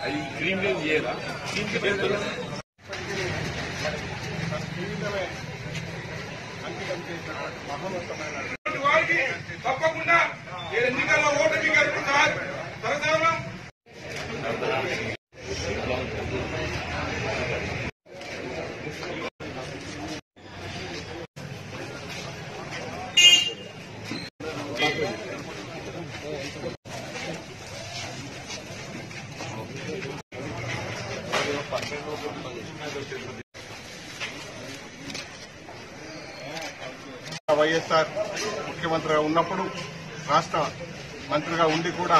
అది green range చేయరా దీనికి వెళ్తున్నా వారికి తప్పకుండా ఎన్నికల్లో ఓటమి గెలుపు సార్ సరసరం వైఎస్ఆర్ ముఖ్యమంత్రిగా ఉన్నప్పుడు రాష్ట్ర మంత్రిగా ఉండి కూడా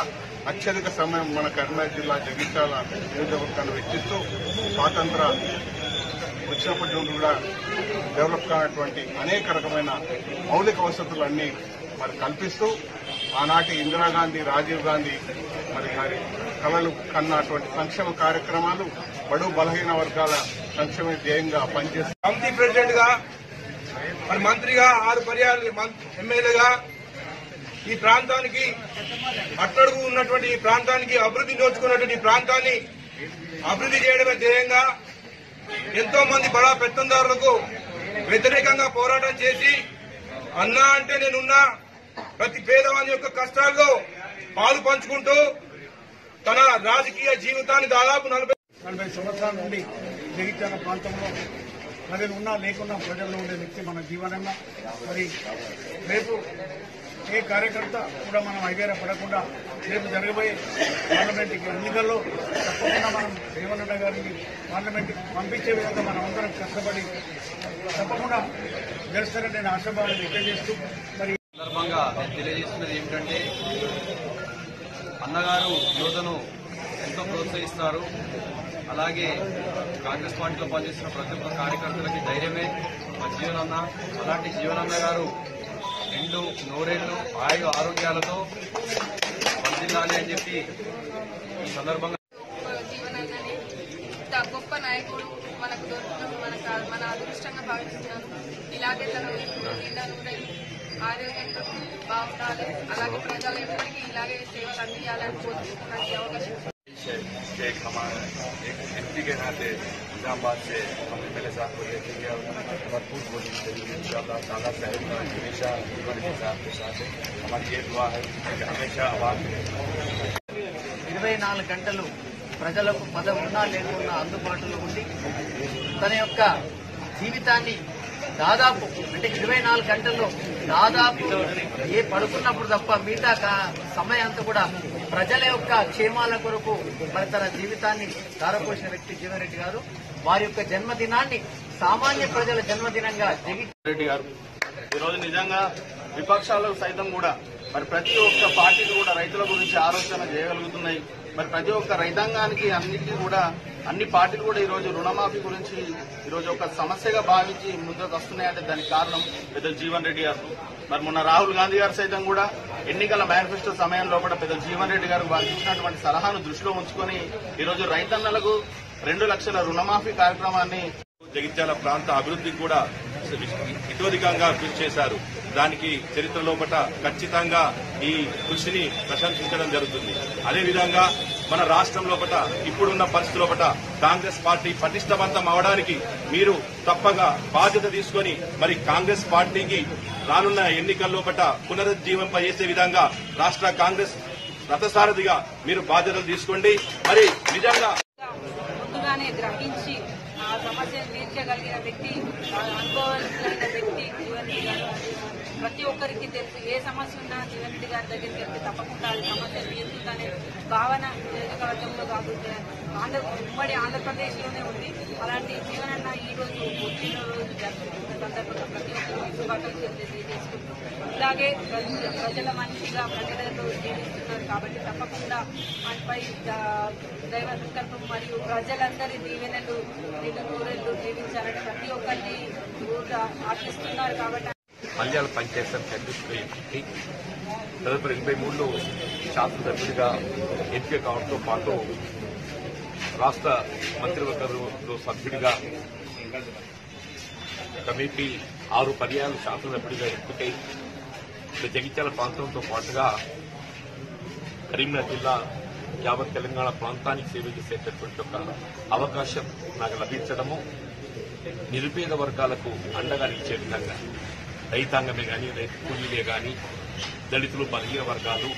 అత్యధిక సమయం మన కరీంనగర్ జిల్లా జగిత్యాల నియోజకవర్గాన్ని వెచ్చిస్తూ స్వాతంత్ర వచ్చినప్పటి నుండి కూడా డెవలప్ కానటువంటి అనేక రకమైన మౌలిక వసతులన్నీ మరి కల్పిస్తూ ఆనాటి ఇందిరాగాంధీ రాజీవ్ గాంధీ మరి వారి కళలు కన్నటువంటి సంక్షేమ కార్యక్రమాలు బడు బలహీన వర్గాల సంక్షేమ ధ్యేయంగా పనిచేస్తూ కమిటీ ప్రెసిడెంట్గా మరి మంత్రిగా ఆరు పర్యాలు ఎమ్మెల్యేగా ఈ ప్రాంతానికి అట్టడుగు ఉన్నటువంటి ఈ ప్రాంతానికి అభివృద్ధి నోచుకున్నటువంటి ఈ ప్రాంతాన్ని అభివృద్ధి చేయడమే ధ్యేయంగా ఎంతో మంది బడా పెత్తందారులకు వ్యతిరేకంగా పోరాటం చేసి అన్నా అంటే నేనున్నా ప్రతి పేదవాని యొక్క కష్టాల్లో పాలు పంచుకుంటూ తన రాజకీయ జీవితాన్ని దాదాపు నలభై నలభై సంవత్సరాల నుండి జగిత్యాల ప్రాంతంలో ప్రజలు ఉన్నా లేకున్నా ప్రజల్లో ఉండే వ్యక్తి మన జీవనంగా మరి రేపు ఏ కార్యకర్త కూడా మనం ఐదేర పడకుండా రేపు జరగబోయే పార్లమెంట్ ఎన్నికల్లో తప్పకుండా మనం రేవంత్ గారిని పార్లమెంట్ పంపించే విధంగా మనం అందరం కష్టపడి తప్పకుండా గెలుస్తారని నేను ఆశాభావాన్ని వ్యక్తం చేస్తూ మరి సందర్భంగా తెలియజేస్తున్నది ఏమిటంటే అన్నగారు యువతను ఎంతో ప్రోత్సహిస్తారు. అలాగే కాంగ్రెస్ పార్టీలో పనిచేస్తున్న ప్రతి ఒక్క కార్యకర్తలకి ధైర్యమే. మా జీవనన్న అలాంటి జీవనన్న గారు రెండు నూరేళ్ళు ఆయుధ ఆరోగ్యాలతో వర్ధిల్లాలి అని చెప్పి ఈ సందర్భంగా గొప్ప నాయకుడు మనకు దొరకడం మనకు మన అదృష్టంగా భావిస్తున్నాను ఇలాగే తన నిండా నూరేళ్ళు ఆరోగ్యంతో బాగుండాలి. అలాగే ప్రజలు ఎప్పటికీ ఇలాగే సేవలు అందించాలని కోరుకుంటున్నాను ఈ అవకాశం एक हमारा एक एमपी के नाते निजामाबाद से हम एमएलए साहब को देखेंगे और भरपूर कोशिश करेंगे इंशाल्लाह दादा साहब का हमेशा जीवन के साथ के साथ है हमारी ये दुआ है कि हमेशा आवाज ఇరవై నాలుగు గంటలు ప్రజలకు పదవి ఉన్నా లేకున్నా అందుబాటులో ఉండి తన యొక్క జీవితాన్ని దాదాపు అంటే ఇరవై నాలుగు గంటల్లో దాదాపు ఏ పడుకున్నప్పుడు తప్ప మిగతా కా- సమయం అంతా కూడా ప్రజల యొక్క క్షేమాల కొరకు మరి తన జీవితాన్ని ధారపోసిన వ్యక్తి జీవన్రెడ్డి గారు వారి యొక్క జన్మదినాన్ని సామాన్య ప్రజల జన్మదినంగా జగన్రెడ్డి రెడ్డి గారు. ఈరోజు నిజంగా విపక్షాలకు సైతం కూడా మరి ప్రతి ఒక్క పార్టీలు కూడా రైతుల గురించి ఆలోచన చేయగలుగుతున్నాయి. మరి ప్రతి ఒక్క రైతాంగానికి అన్నిటికీ కూడా అన్ని పార్టీలు కూడా ఈరోజు రుణమాఫీ గురించి ఈరోజు ఒక సమస్యగా భావించి ముందుకు వస్తున్నాయంటే దానికి కారణం పెద్ద జీవన్ రెడ్డి గారు. మరి మొన్న రాహుల్ గాంధీ గారు సైతం కూడా ఎన్నికల మేనిఫెస్టో సమయంలో కూడా పెద్ద జీవన్ రెడ్డి గారు వారికి ఇచ్చినటువంటి సలహాను దృష్టిలో ఉంచుకొని ఈరోజు రైతన్నలకు రెండు లక్షల రుణమాఫీ కార్యక్రమాన్ని జగిత్యాల ప్రాంత అభివృద్ధికి కూడా ఇతోధికంగా కృషి చేశారు. దానికి చరిత్ర లోపల ఖచ్చితంగా ఈ కృషిని ప్రశంసించడం జరుగుతుంది. అదేవిధంగా మన రాష్ట్రం లోపల ఇప్పుడున్న పరిస్థితి లోపల కాంగ్రెస్ పార్టీ పటిష్టవంతం అవడానికి మీరు తప్పగా బాధ్యత తీసుకొని మరి కాంగ్రెస్ పార్టీకి రానున్న ఎన్నికల లోపట పునరుజ్జీవింపజేసే విధంగా రాష్ట్ర కాంగ్రెస్ రథసారథిగా మీరు బాధ్యతలు తీసుకోండి. మరి నిజంగా ముందుగానే గ్రహించి ఆ సమస్యను తీర్చగలిగిన వ్యక్తి ఆ వ్యక్తి ప్రతి ఒక్కరికి తెలుసు ఏ సమస్య ఉన్నా జీవన్ రెడ్డి గారి దగ్గరికి వెళ్తే తప్పకుండా సమస్యలు సమస్య తీరుతుందనే భావన నియోజకవర్గంలో కాదు ఆంధ్ర ఉమ్మడి ఆంధ్రప్రదేశ్లోనే ఉంది. అలాంటి జీవనన్న ఈ రోజు పుట్టినరోజు రోజు సందర్భంగా ప్రతి ఒక్కరు శుభాకాంక్షలు తెలియజేసుకుంటూ ఇలాగే ప్రజల మనిషిగా ప్రజలతో జీవిస్తున్నారు కాబట్టి తప్పకుండా మనపై దైవ సంకల్పం మరియు ప్రజలందరి దీవెనలు నిన్ను నూరెళ్ళు జీవించాలని ప్రతి ఒక్కరిని ఆశిస్తున్నారు కాబట్టి మల్యాల పంచాయతీ సమితి ఎంపీ తదుపరి ఎనభై మూడులో శాసనసభ్యుడిగా ఎంపిక కావడంతో పాటు రాష్ట్ర మంత్రివర్గంలో సభ్యుడిగా కమిటీ ఆరు పర్యాలు శాసనసభ్యుడిగా ఎంపికై జగిత్యాల ప్రాంతంతో పాటుగా కరీంనగర్ జిల్లా యావత్ తెలంగాణ ప్రాంతానికి సేవ చేసేటటువంటి ఒక అవకాశం నాకు లభించడము నిరుపేద వర్గాలకు అండగా నిలిచే విధంగా. రైతాంగమే కానీ రైతు కూలీలే కానీ దళితులు బలహీన వర్గాలు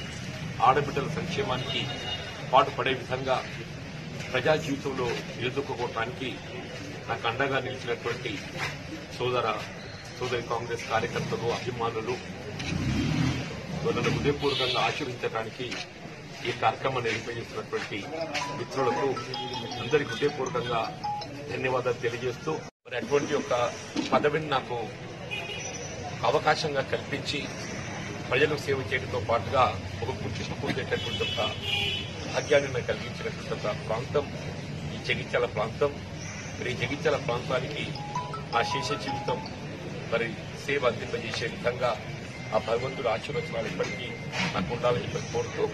ఆడబిడ్డల సంక్షేమానికి పాటుపడే విధంగా ప్రజా జీవితంలో నిలదొక్కుకోవటానికి నాకు అండగా నిలిచినటువంటి సోదర సోదరి కాంగ్రెస్ కార్యకర్తలు అభిమానులు నన్ను హృదయపూర్వకంగా ఆచరించడానికి ఈ కార్యక్రమాన్ని నిర్వహిస్తున్నటువంటి మిత్రులకు అందరికి హృదయపూర్వకంగా ధన్యవాదాలు తెలియజేస్తూ మరి అటువంటి ఒక పదవిని నాకు అవకాశంగా కల్పించి ప్రజలకు సేవ చేయడంతో పాటుగా ఒక గుర్తింపు పొందేటటువంటి ఒక భాగ్యాన్ని కలిగించినటువంటి ఒక ప్రాంతం ఈ జగిత్యాల ప్రాంతం. మరి జగిత్యాల ప్రాంతానికి ఆ శేష జీవితం మరి సేవ అందింపజేసే విధంగా ఆ భగవంతుడు ఆశీర్వచనాలు ఇప్పటికీ నాకు ఉండాలని చెప్పి కోరుతూ